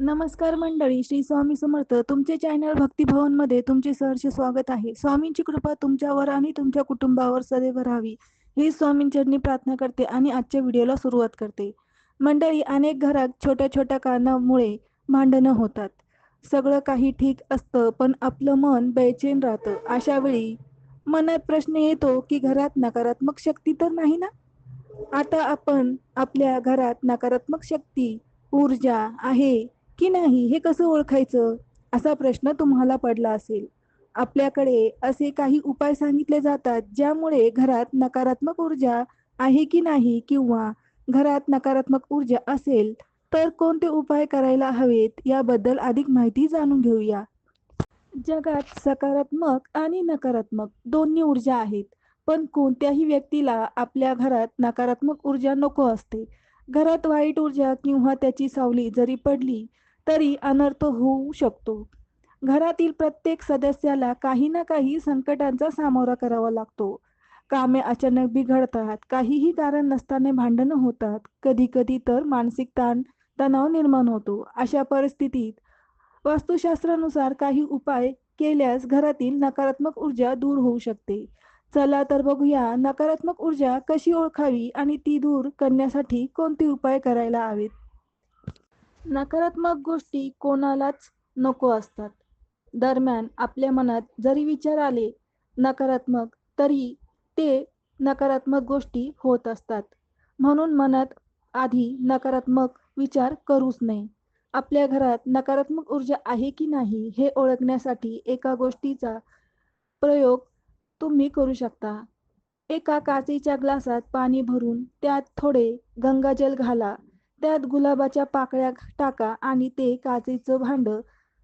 नमस्कार मंडळी श्री स्वामी समर्थ. तुमचे चॅनल भक्तिभवनमध्ये तुमचे सहर्ष स्वागत आहे. स्वामींची कृपा तुमच्यावर आणि तुमच्या कुटुंबावर सदैव राहावी. ही स्वामींचरणी प्रार्थना करते आणि आजच्या व्हिडिओला सुरुवात करते. मंडळी अनेक घरात छोट्या छोट्या कारणामुळे भांडणं होतात. सगळं काही ठीक असतं पण आपलं मन बेचैन राहतं. अशा वेळी मनात प्रश्न येतो की घरात नकारात्मक शक्ती तर नाही ना? आता आपण आपल्या घरात नकारात्मक शक्ती ऊर्जा आहे की नाही? हे कसं ओळखायचं? असा प्रश्न तुम्हाला पडला असेल. आपल्याकडे असे काही उपाय सांगितले जातात ज्यामुळे घरात नकारात्मक ऊर्जा आहे की नाही किंवा घरात नकारात्मक ऊर्जा असेल तर कोणते उपाय करायला हवेत याबद्दल अधिक माहिती जाणून घेऊया. जगात सकारात्मक आणि नकारात्मक दोन्ही ऊर्जा आहेत पण कोणत्याही व्यक्तीला आपल्या घरात नकारात्मक ऊर्जा नको असते. घरात वाईट ऊर्जा किंवा त्याची सावली जरी पडली तरी अनर्थ होऊ शकतो. घरातील प्रत्येक सदस्याला काही ना काही संकटांचा सामोरा करावा लागतो. कामे अचानक बिघडतात काहीही कारण नसताना भांडणं होतात. कधी कधी तर मानसिक ताण तणाव निर्माण होतो. अशा परिस्थितीत वास्तुशास्त्रानुसार काही उपाय केल्यास घरातील नकारात्मक ऊर्जा दूर होऊ शकते. चला तर बघूया नकारात्मक ऊर्जा कशी ओळखावी आणि ती दूर करण्यासाठी कोणते उपाय करायला हवेत? नकारात्मक गोष्टी कोणालाच नको असतात. दरम्यान आपल्या मनात जरी विचार आले नकारात्मक तरी ते नकारात्मक गोष्टी होत असतात. म्हणून मनात आधी नकारात्मक विचार करूच नये. आपल्या घरात नकारात्मक ऊर्जा आहे की नाही हे ओळखण्यासाठी एका गोष्टीचा प्रयोग तुम्ही करू शकता. एका काचेच्या ग्लासात पाणी भरून त्यात थोडे गंगाजल घाला. त्यात गुलाबाच्या पाकळ्या टाका आणि ते काचेचं भांड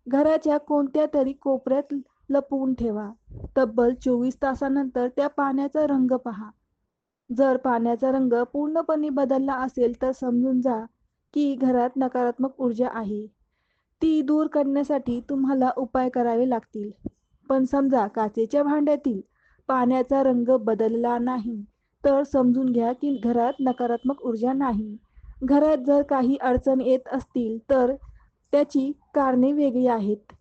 घराच्या कोणत्या तरी कोपऱ्यात लपवून ठेवा. तब्बल चोवीस तासानंतर त्या पाण्याचा रंग पहा. जर पाण्याचा रंग पूर्णपणे बदलला असेल तर समजून जा की घरात नकारात्मक ऊर्जा आहे. ती दूर करण्यासाठी तुम्हाला उपाय करावे लागतील. पण समजा काचेच्या भांड्यातील पाण्याचा रंग बदलला नाही तर समजून घ्या की घरात नकारात्मक ऊर्जा नाही. घरात जर काही अडचण येत असतील तर त्याची कारणे वेगळी आहेत.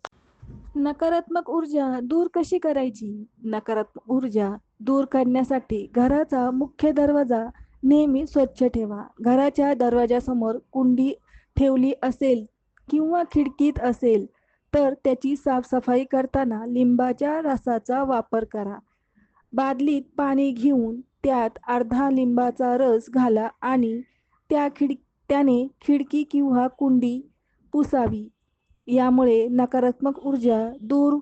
नकारात्मक ऊर्जा दूर कशी करायची? नकारात्मक ऊर्जा दूर करण्यासाठी घराचा मुख्य दरवाजा नेहमी स्वच्छ ठेवा. घराच्या दरवाजासमोर कुंडी ठेवली असेल किंवा खिडकीत असेल तर त्याची साफसफाई करताना लिंबाच्या रसाचा वापर करा. बादलीत पाणी घेऊन त्यात अर्धा लिंबाचा रस घाला आणि त्या खिड त्याने खिडकी किंवा कुंडी पुसावी. यामुळे नकारात्मक ऊर्जा दूर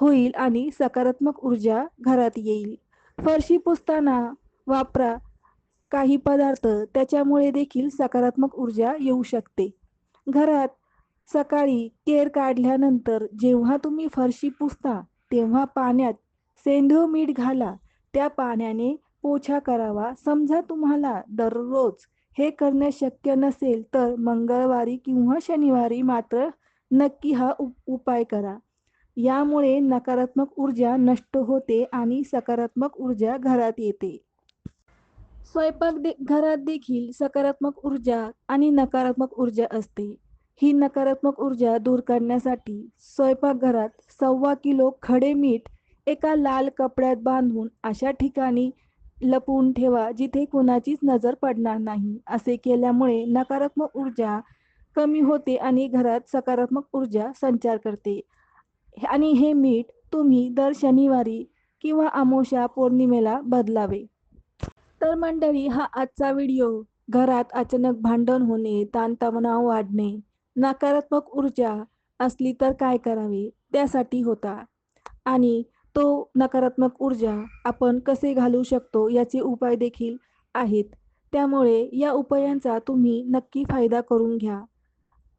होईल आणि सकारात्मक ऊर्जा घरात येईल. फरशी पुसताना वापरा काही पदार्थ त्याच्यामुळे देखील सकारात्मक ऊर्जा येऊ शकते. घरात सकाळी केर काढल्यानंतर जेव्हा तुम्ही फरशी पुसता तेव्हा पाण्यात सेंधव मीठ घाला. त्या पाण्याने पोछा करावा. समजा तुम्हाला दररोज हे करणे शक्य नसेल तर मंगळवारी किंवा शनिवारी मात्र नक्की हा उपाय करा. यामुळे नकारात्मक ऊर्जा नष्ट होते आणि सकारात्मक ऊर्जा घरात येते. स्वयंपाक दे घरात देखील सकारात्मक ऊर्जा आणि नकारात्मक ऊर्जा असते. ही नकारात्मक ऊर्जा दूर करण्यासाठी स्वयंपाकघरात सव्वा किलो खडे मीठ एका लाल कपड्यात बांधून अशा ठिकाणी लपवून ठेवा जिथे कुणाचीच नजर पडणार नाही. असे केल्यामुळे नकारात्मक ऊर्जा कमी होते आणि घरात सकारात्मक ऊर्जा संचार करते. आणि हे मीठ तुम्ही दर शनिवारी किंवा अमोशा पौर्णिमेला बदलावे. तर मंडळी हा आजचा व्हिडिओ. घरात अचानक भांडण होणे ताणतणाव वाढणे नकारात्मक ऊर्जा असली तर काय करावे? त्यासाठी होता. आणि तो नकारात्मक ऊर्जा आपण कसे घालू शकतो याचे उपाय देखील आहेत. त्यामुळे या उपायांचा तुम्ही नक्की फायदा करून घ्या.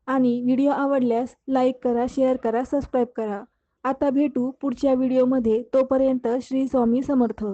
आणि व्हिडिओ आवडल्यास लाईक करा शेअर करा सबस्क्राईब करा. आता भेटू पुढच्या व्हिडिओमध्ये. तोपर्यंत श्री स्वामी समर्थ.